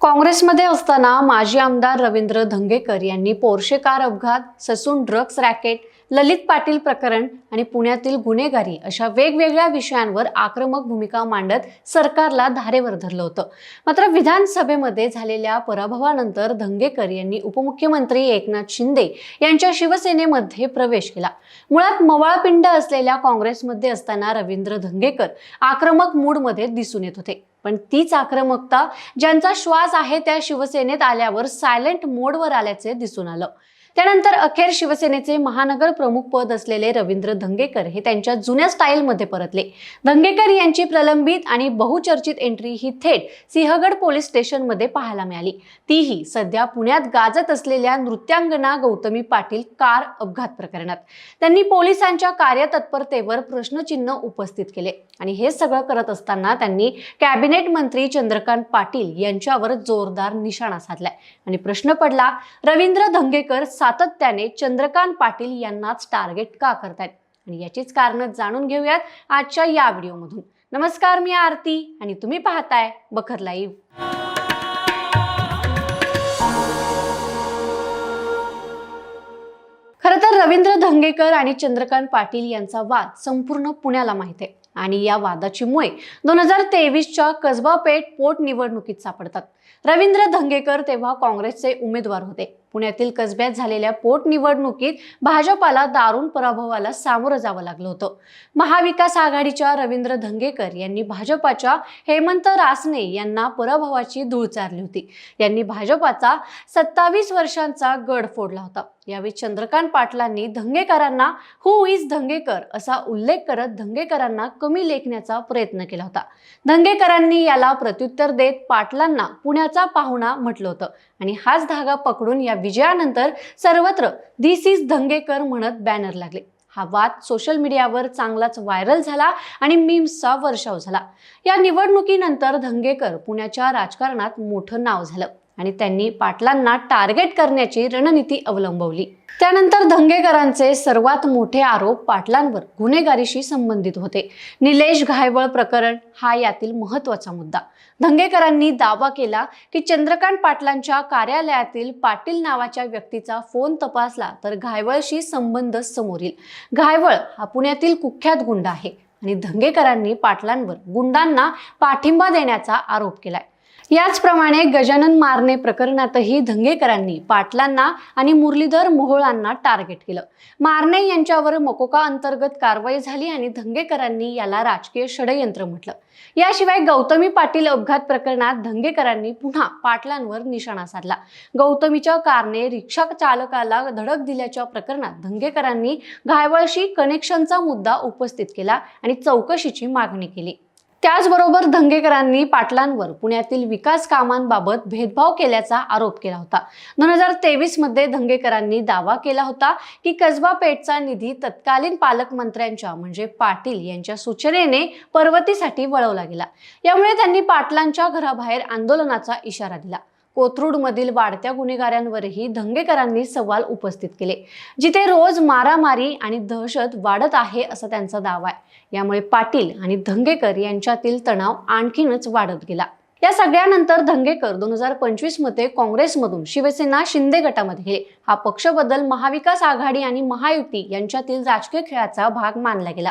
काँग्रेसमध्ये असताना माजी आमदार रवींद्र धंगेकर यांनी पोर्शे कार अपघात Sassoon drugs racket Lalit Patil प्रकरण आणि पुण्यातील गुन्हेगारी अशा वेगवेगळ्या विषयांवर आक्रमक भूमिका मांडत सरकारला धारेवर धरलं होतं. मात्र विधानसभेमध्ये झालेल्या पराभवानंतर धंगेकर यांनी उपमुख्यमंत्री एकनाथ शिंदे यांच्या शिवसेनेमध्ये प्रवेश केला. मुळात मवाळपिंड असलेल्या काँग्रेसमध्ये असताना रवींद्र धंगेकर आक्रमक मूडमध्ये दिसून येत होते. पण तीच आक्रमकता ज्यांचा श्वास आहे त्या शिवसेनेत आल्यावर सायलेंट मोडवर आल्याचे दिसून आलं. त्यानंतर अखेर शिवसेनेचे महानगर प्रमुख पद असलेले रवींद्र धंगेकर हे त्यांच्या जुन्या स्टाईलमध्ये परतले. धंगेकर यांची प्रलंबित आणि बहुचर्चित एंट्री ही थेट सिंहगड पोलीस स्टेशनमध्ये पाहायला मिळाली. तीही सध्या पुण्यात गाजत असलेल्या नृत्यांगना गौतमी पाटील कार अपघात प्रकरणात. त्यांनी पोलिसांच्या कार्यतत्परतेवर प्रश्नचिन्ह उपस्थित केले आणि हे सगळं करत असताना त्यांनी कॅबिनेट मंत्री चंद्रकांत पाटील यांच्यावर जोरदार निशाणा साधलाय. आणि प्रश्न पडला रवींद्र धंगेकर सातत्याने चंद्रकांत पाटील यांनाच टार्गेट का करतायत? आणि याचीच कारणं जाणून घेऊयात आजच्या या व्हिडिओमधून. नमस्कार मी आरती आणि तुम्ही पाहताय बखर लाईव्ह. खरं तर रवींद्र धंगेकर आणि चंद्रकांत पाटील यांचा वाद संपूर्ण पुण्याला माहीत आहे. आणि या वादाची मुळे दोन हजार तेवीसच्या कसबा पेठ पोटनिवडणुकीत सापडतात. रवींद्र धंगेकर तेव्हा काँग्रेसचे उमेदवार होते. पुण्यातील कसब्यात झालेल्या पोटनिवडणुकीत भाजपाला दारुण पराभवाला सामोरं जावं लागलं होतं. महाविकास आघाडीच्या रवींद्र धंगेकर यांनी भाजपाच्या हेमंत रासने यांना पराभवाची धूळ चारली होती. यांनी भाजपाचा सत्तावीस वर्षांचा गड फोडला होता. यावेळी चंद्रकांत पाटलांनी धंगेकरांना हु इज धंगेकर? असा उल्लेख करत धंगेकरांना कमी लेखण्याचा प्रयत्न केला होता. धंगेकरांनी याला प्रत्युत्तर देत पाटलांना पुण्याचा पाहुणा म्हटलं होतं आणि हाच धागा पकडून या विजयानंतर सर्वत्र दिस इज धंगेकर म्हणत बॅनर लागले. हा वाद सोशल मीडियावर चांगलाच व्हायरल झाला आणि मीम्सचा वर्षाव झाला. या निवडणुकीनंतर धंगेकर पुण्याच्या राजकारणात मोठं नाव झालं. आणि त्यांनी पाटलांना टार्गेट करण्याची रणनीती अवलंबवली. त्यानंतर धंगेकरांचे सर्वात मोठे आरोप पाटलांवर गुन्हेगारीशी संबंधित होते. निलेश घायवळ प्रकरण हा यातील महत्त्वाचा मुद्दा. धंगेकरांनी दावा केला की चंद्रकांत पाटलांच्या कार्यालयातील पाटील नावाच्या व्यक्तीचा फोन तपासला तर घायवळशी संबंध समोर येईल घायवळ हा पुण्यातील कुख्यात गुंड आहे आणि धंगेकरांनी पाटलांवर गुंडांना पाठिंबा देण्याचा आरोप केलाय. याचप्रमाणे गजानन मारणे प्रकरणातही धंगेकरांनी पाटलांना आणि मुरलीधर मोहोळांना टार्गेट केलं. मारणे यांच्यावर मकोका अंतर्गत कारवाई झाली आणि धंगेकरांनी याला राजकीय षडयंत्र म्हटलं. याशिवाय गौतमी पाटील अपघात प्रकरणात धंगेकरांनी पुन्हा पाटलांवर निशाणा साधला. गौतमीच्या कारने रिक्षा चालकाला धडक दिल्याच्या प्रकरणात धंगेकरांनी घायवळशी कनेक्शनचा मुद्दा उपस्थित केला आणि चौकशीची मागणी केली. त्याचबरोबर धंगेकरांनी पाटलांवर पुण्यातील विकास कामांबाबत भेदभाव केल्याचा आरोप केला होता. दोन हजार तेवीसमध्ये धंगेकरांनी दावा केला होता की कसबा पेठचा निधी तत्कालीन पालकमंत्र्यांच्या म्हणजे पाटील यांच्या सूचनेने पर्वतीसाठी वळवला गेला. यामुळे त्यांनी पाटलांच्या घराबाहेर आंदोलनाचा इशारा दिला. कोथरूडमधील वाढत्या गुन्हेगारांवरही धंगेकरांनी सवाल उपस्थित केले जिथे रोज मारामारी आणि दहशत वाढत आहे असा त्यांचा दावा आहे. यामुळे पाटील आणि धंगेकर यांच्यातील तणाव आणखीनच वाढत गेला. या सगळ्यानंतर धंगेकर दोन हजार पंचवीसमध्ये काँग्रेसमधून शिवसेना शिंदे गटामध्ये. हा पक्ष बदल महाविकास आघाडी आणि महायुती यांच्यातील राजकीय खेळाचा भाग मानला गेला.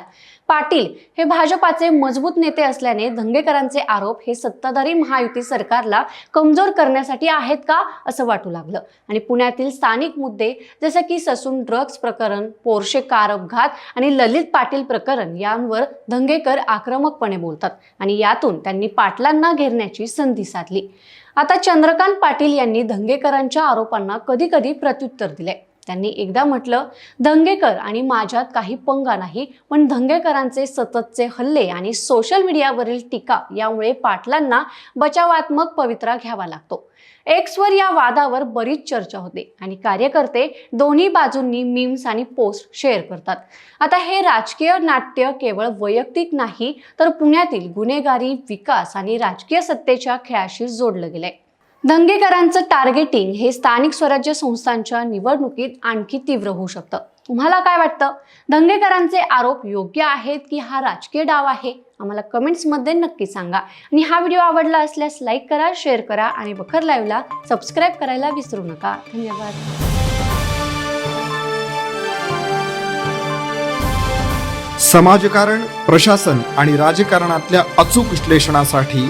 पाटील हे भाजपाचे मजबूत नेते असल्याने धंगेकरांचे आरोप हे सत्ताधारी महायुती सरकारला कमजोर करण्यासाठी आहेत का असं वाटू लागलं. आणि पुण्यातील स्थानिक मुद्दे जसे की ससून ड्रग्ज प्रकरण पोर्शे कार अपघात आणि ललित पाटील प्रकरण यांवर धंगेकर आक्रमकपणे बोलतात. आणि यातून त्यांनी पाटलांना घेरण्याची संधी साधली. आता चंद्रकांत पाटील यांनी धंगेकरांच्या आरोपांना कधी कधी प्रत्युत्तर दिले त्यांनी एकदा म्हटलं धंगेकर आणि माझ्यात काही पंगा नाही पण धंगेकरांचे सततचे हल्ले आणि सोशल मीडियावरील टीका यामुळे पाटलांना बचावात्मक पवित्रा घ्यावा लागतो. एक्सवर या वादावर बरीच चर्चा होते आणि कार्यकर्ते दोन्ही बाजूंनी मीम्स आणि पोस्ट शेअर करतात. आता हे राजकीय नाट्य केवळ वैयक्तिक नाही तर पुण्यातील गुन्हेगारी विकास आणि राजकीय सत्तेच्या खेळाशी जोडलं गेलंय. दंगेकरांचं टार्गेटिंग हे स्थानिक स्वराज्य संस्थांच्या निवडणुकीत आणखी तीव्र होऊ शकतं. तुम्हाला काय वाटतं? दंगेकरांचे आरोप योग्य आहेत की हा राजकीय डाव आहे? आम्हाला कमेंट्समध्ये नक्की सांगा. आणि हा व्हिडिओ आवडला असल्यास लाईक करा शेअर करा आणि बखर लाईव्हला सबस्क्राईब करायला विसरू नका. धन्यवाद. समाजकारण प्रशासन आणि राजकारणातल्या अचूक विश्लेषणासाठी